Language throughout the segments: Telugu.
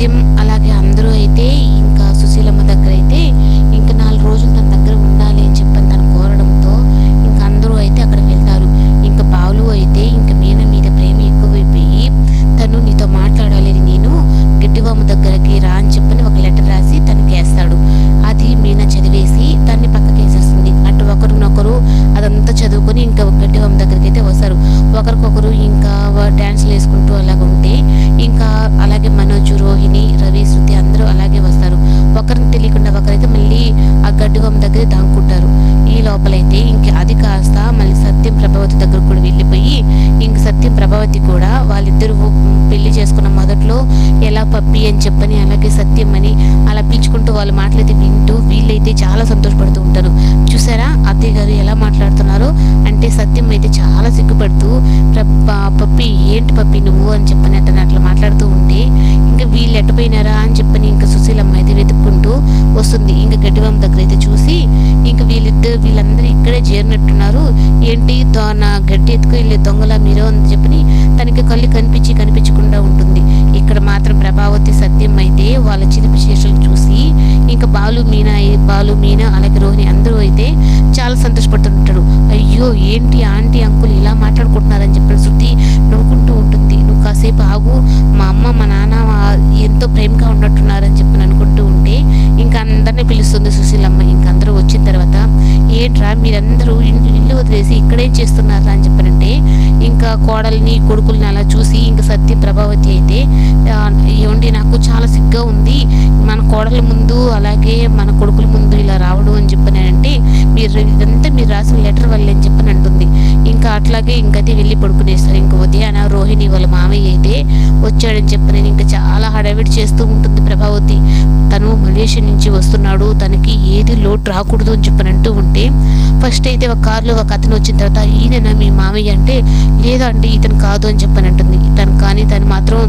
నిత్యం అలాగే అందరూ అయితే ఇంకా సుశీలమ్మ దగ్గర అయితే అనుకుంటారు. ఈ లోపలైతే ఇంక అది కాస్త మళ్ళీ సత్యం ప్రభావతి దగ్గర కూడా వెళ్ళిపోయి ఇంక సత్యం ప్రభావతి కూడా వాళ్ళిద్దరూ పెళ్ళి చేసుకున్న మొదట్లో ఎలా పప్పి అని చెప్పని అలాగే సత్యం అని అలా పిలుచుకుంటూ వాళ్ళ మాటలైతే వింటూ వీళ్ళైతే చాలా సంతోషపడుతూ ఉంటారు. చూసారా? అత్తయ్య గారు ఎలా మాట్లాడుతున్నారో? అంటే సత్యం అయితే చాలా సిగ్గుపడుతూ పప్పి ఏంటి పప్పి నువ్వు? అని చెప్పని అతను అట్లా మాట్లాడుతూ ఉంటే ఇంకా వీళ్ళు ఎట్టపోయినారా అని చెప్పి చేరినట్టున్నారు. ఏంటి? దో- నా గడ్డి ఎత్తుకు వెళ్ళే దొంగల మీరు అని చెప్పని తనకి కళ్ళు కనిపించి కనిపించకుండా ఉంటుంది. ఇక్కడ మాత్రం ప్రభావతి సత్యం అయితే వాళ్ళ చిలిపి శేషులు చూసి ఇంకా బాలు మీనా బాలు మీనా అలాగే రోహిణి అందరూ అయితే చాలా సంతోషపడుతుంటారు. అయ్యో ఏంటి ఆంటీ అంకుల్ ఇలా మాట్లాడుకుంటున్నారని చెప్పిన శృతి నవ్వుకుంటూ ఉంటుంది. నువ్వు కాసేపు ఆగు. మా అమ్మ మా నాన్న ఎంతో ప్రేమగా ఉన్నట్టున్నారని చెప్పి అనుకుంటూ ఉంటే ఇంకా అందరినీ పిలుస్తుంది సుశీలమ్మ ఇంకా అందరూ వచ్చిన తర్వాత ఏంట్రా మీరందరూ ఇల్లు ఇల్లు వదిలేసి ఇక్కడేం చేస్తున్నారా అని చెప్పనంటే ఇంకా కోడల్ని కొడుకుల్ని అలా చూసి ఇంకా సత్య ప్రభావతి అయితే "ఆ, ఏమండి నాకు చాలా సిగ్గా ఉంది. మన కోడల ముందు అలాగే మన కొడుకుల ముందు ఇలా రావడం అని చెప్పని అంటే మీరు ఇదంతా మీరు రాసిన లెటర్ వల్ల అని చెప్పని అంటుంది ఇంకా అట్లాగే ఇంకైతే వెళ్ళి పడుకునేస్తారు. ఇంకా ఉదయాన రోహిణి వాళ్ళ మామయ్య అయితే వచ్చాడని చెప్పని ఇంకా చాలా హడావిడి చేస్తూ ఉంటుంది ప్రభావతి. తను మలేషియా నుంచి వస్తున్నాడు. తను లోటు రాకూడదు అని చెప్పని అంటూ ఉంటే ఫస్ట్ అయితే ఒక కారులో ఒక అతను వచ్చిన తర్వాత ఈయన మీ మామయ్య? అంటే లేదండి ఇతను కాదు అని చెప్పని అంటుంది. తను కానీ తను మాత్రం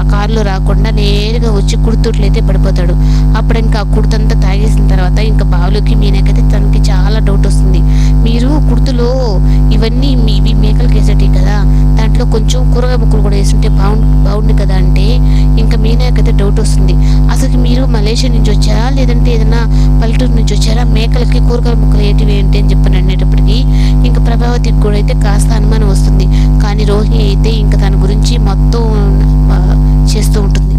ఆ కారులో రాకుండా నేరుగా వచ్చి కుర్తుట్లయితే పడిపోతాడు. అప్పుడు ఇంకా ఆ కుర్తంతా తాగేసిన తర్వాత ఇంకా బావులకి మీనకైతే తనకి చాలా డౌట్ వస్తుంది. మీరు కుర్తులో ఇవన్నీ మీవి మేకలు వేసేటివి కదా దాంట్లో కొంచెం కూరగాయ ముక్కలు కూడా వేసుంటే బాగుండు బాగుండు కదా అంటే ఇంకా మీ మలేషియా నుంచి వచ్చారా? లేదంటే ఏదైనా పల్లెటూరు నుంచి వచ్చారా? మేకలకి కూరగాయల ముక్కలు ఏంటివి ఏంటి అని చెప్పని అనేటప్పటికీ ఇంకా ప్రభావతికి కూడా అయితే కాస్త అనుమానం వస్తుంది. కానీ రోహిణి అయితే ఇంకా దాని గురించి మొత్తం చేస్తూ ఉంటుంది.